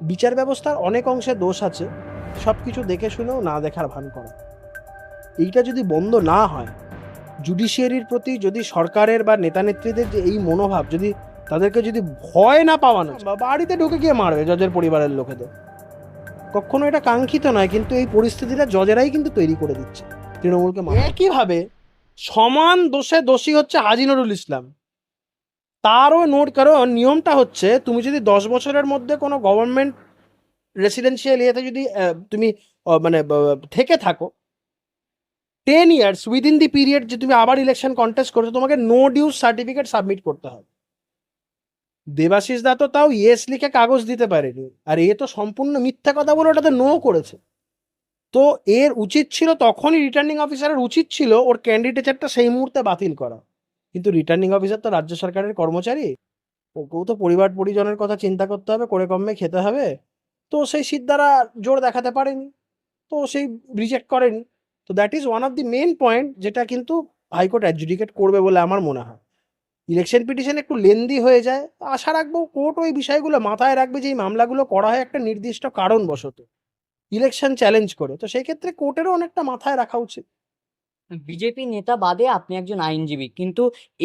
বিচার ব্যবস্থার অনেক অংশে দোষ আছে, সব কিছু দেখে শুনেও না দেখার ভান করা। এইটা যদি বন্ধ না হয়, জুডিশিয়ারির প্রতি যদি সরকারের বা নেতা নেত্রীদের যে এই মনোভাব, যদি তাদেরকে যদি ভয় না পাওয়ানো বা বাড়িতে ঢুকে গিয়ে মারবে জজের পরিবারের লোকেদের, কখনো এটা কাঙ্ক্ষিত নয়, কিন্তু এই পরিস্থিতিটা জজেরাই কিন্তু তৈরি করে দিচ্ছে, তৃণমূলকে একইভাবে সমান দোষে দোষী হচ্ছে হাজি নুরুল ইসলাম। তারও নোট, কারণ নিয়মটা হচ্ছে তুমি যদি দশ বছরের মধ্যে কোনো গভর্নমেন্ট রেসিডেন্সিয়াল ইয়েতে যদি তুমি মানে থেকে থাকো ten years within the period যে তুমি আবার ইলেকশন কন্টেস্ট করছ, তোমাকে নো ডিউজ সার্টিফিকেট সাবমিট করতে হবে। দেবাশিস দা তো তাও ইয়েস লিখে কাগজ দিতে পারেনি। আর এ তো সম্পূর্ণ মিথ্যা কথা বলে ওটাতে নো করেছে। তো এর উচিত ছিল, তখনই রিটার্নিং অফিসারের উচিত ছিল ওর ক্যান্ডিডেচারটা সেই মুহূর্তে বাতিল করা। কিন্তু রিটার্নিং অফিসার তো রাজ্য সরকারের কর্মচারী। ওকেও তো পরিবার পরিজনের কথা চিন্তা করতে হবে, করে কমে খেতে হবে। তো সেই সিদ্ধারা জোর দেখাতে পারেনি। তো সেই রিজেক্ট করেনি। তো that is one of the main point যেটা কিন্তু হাইকোর্ট অ্যাডজুডিকেট করবে বলে আমার মনে হয়। ইলেকশন পিটিশন একটু লেন্দি হয়ে যায়। আশা রাখব কোর্ট ওই বিষয়গুলো মাথায় রাখবে যে এই মামলাগুলো করা হয় একটা নির্দিষ্ট কারণবশত। ইলেকশন চ্যালেঞ্জ করে। তো সেই ক্ষেত্রে কোর্টেরও অনেকটা মাথায় রাখা উচিত। বিজেপি নেতা বাদে আপনি একজন আইনজীবী। কিন্তু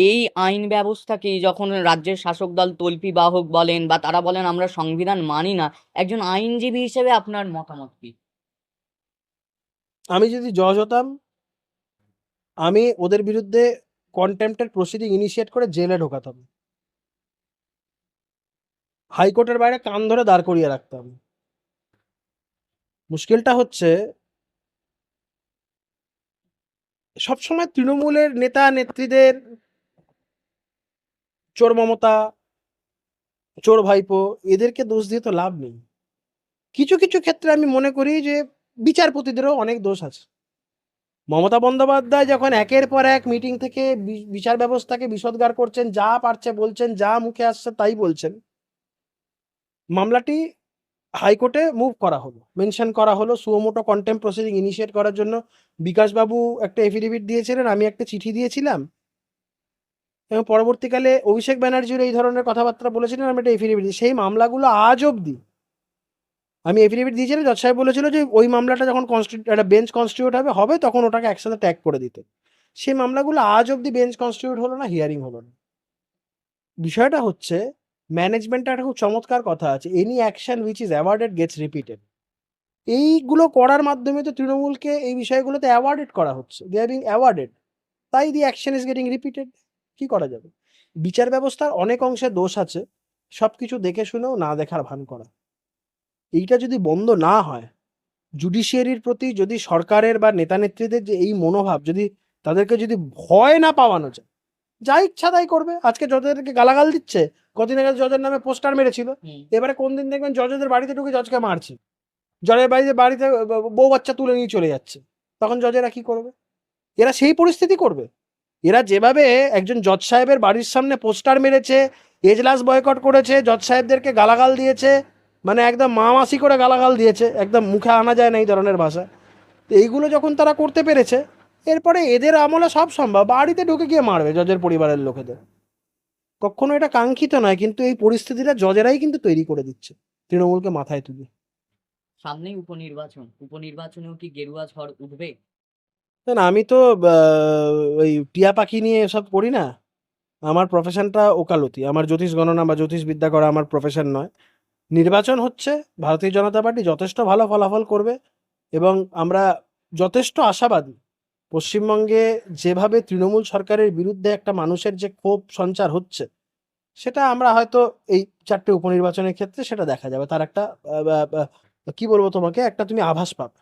এই আইন ব্যবস্থাকে যখন রাজ্যের শাসক দল তল্পি বাহক বলেন বা তারা বলেন আমরা সংবিধান মানি না, একজন আইনজীবী হিসেবে আপনার মতামত কি? আমি যদি জজ হতাম, আমি ওদের বিরুদ্ধে কন্টেম্পটের প্রসিডিং ইনিশিয়েট করে জেলে ঢোকাতাম। হাইকোর্টের বাইরে কান ধরে দাঁড় করিয়ে রাখতাম। মুশকিলটা হচ্ছে সবসময় তৃণমূলের নেতা, নেত্রীদের চোর মমতা, চোর ভাইপো, এদেরকে দোষ দিয়ে তো লাভ নেই। কিছু কিছু ক্ষেত্রে আমি মনে করি যে বিচারপতিদেরও অনেক দোষ আছে। মমতা বন্দ্যোপাধ্যায় যখন একের পর এক মিটিং থেকে বিচার ব্যবস্থাকে বিষদগার করছেন, যা পারছে বলছেন, যা মুখে আসছে তাই বলছেন। মামলাটি হাইকোর্টে মুভ করা হলো। মেনশন করা হলো সুমোটো কন্টেম্প প্রসিডিং ইনিশিয়েট করার জন্য। বিকাশবাবু একটা এফিডেভিট দিয়েছিলেন, আমি একটা চিঠি দিয়েছিলাম। এবং পরবর্তীকালে অভিষেক ব্যানার্জির এই ধরনের কথাবার্তা বলেছিলেন, আমি একটা এফিডেভিট সেই মামলাগুলো আজ অবধি। আমি এফিডেভিট দিয়েছিলাম, জজ সাহেব বলেছিল যে ওই মামলাটা যখন কনস্টিটিউট একটা বেঞ্চ কনস্টিটিউট হবে হবে তখন ওটাকে একসাথে ট্যাগ করে দিতে। সেই মামলাগুলো আজ অবধি বেঞ্চ কনস্টিটিউট হলো না হিয়ারিং হলো না। বিষয়টা হচ্ছে ম্যানেজমেন্টটা একটা খুব চমৎকার কথা আছে any action which is awarded gets repeated এইগুলো করার মাধ্যমে তো তৃণমূলকে এই বিষয়গুলোতে অ্যাওয়ার্ডেড করা হচ্ছে দে আর বিং অ্যাওয়ার্ডেড তাই the action is getting repeated কি করা যাবে? বিচার ব্যবস্থার অনেক অংশে দোষ আছে সব কিছু দেখে শুনেও না দেখার ভান করা। এইটা যদি বন্ধ না হয় জুডিশিয়ারির প্রতি যদি সরকারের বা নেতা নেত্রীদের যে এই মনোভাব, যদি তাদেরকে যদি ভয় না পাওয়ানো যায় যা ইচ্ছা তাই করবে। আজকে জজদেরকে গালাগাল দিচ্ছে কদিন আগে জজের নামে পোস্টার মেরেছিল। এবারে কোন দিন দেখবেন জজদের বাড়িতে ঢুকে জজকে মারছে। জজের বাড়িতে বাড়িতে বউ বাচ্চা তুলে নিয়ে চলে যাচ্ছে। তখন জজেরা কি করবে? এরা সেই পরিস্থিতি করবে। এরা যেভাবে একজন জজ সাহেবের বাড়ির সামনে পোস্টার মেরেছে এজলাস বয়কট করেছে জজ সাহেবদেরকে গালাগাল দিয়েছে মানে একদম মামাসি করে গালাগাল দিয়েছে একদম মুখে আনা যায় না এই ধরনের ভাষা তো এইগুলো যখন তারা করতে পেরেছে এরপরে এদের আমলে সব সম্ভব। বাড়িতে ঢুকে গিয়ে মারবে জজের পরিবারের লোকেদের। কখনো এটা কাঙ্ক্ষিত নয় কিন্তু এই পরিস্থিতিটা জজেরাই কিন্তু তৈরি করে দিচ্ছে তৃণমূলকে মাথায় তুলে। সামনেই উপনির্বাচন। উপনির্বাচনেও কি গেরুয়া ঝড় উঠবে? না আমি তো ওই টিয়া পাখি নিয়ে এসব করি না। আমার প্রফেশনটা ওকালতি। আমার জ্যোতিষ গণনা বা জ্যোতিষ বিদ্যা করা আমার প্রফেশন নয়। নির্বাচন হচ্ছে ভারতীয় জনতা পার্টি যথেষ্ট ভালো ফলাফল করবে এবং আমরা যথেষ্ট আশাবাদী। পশ্চিমবঙ্গে যেভাবে তৃণমূল সরকারের বিরুদ্ধে একটা মানুষের যে ক্ষোভ সঞ্চার হচ্ছে, সেটা আমরা হয়তো এই চারটে উপনির্বাচনের ক্ষেত্রে সেটা দেখা যাবে। তার একটা কি বলব তোমাকে? একটা তুমি আভাস পাবে।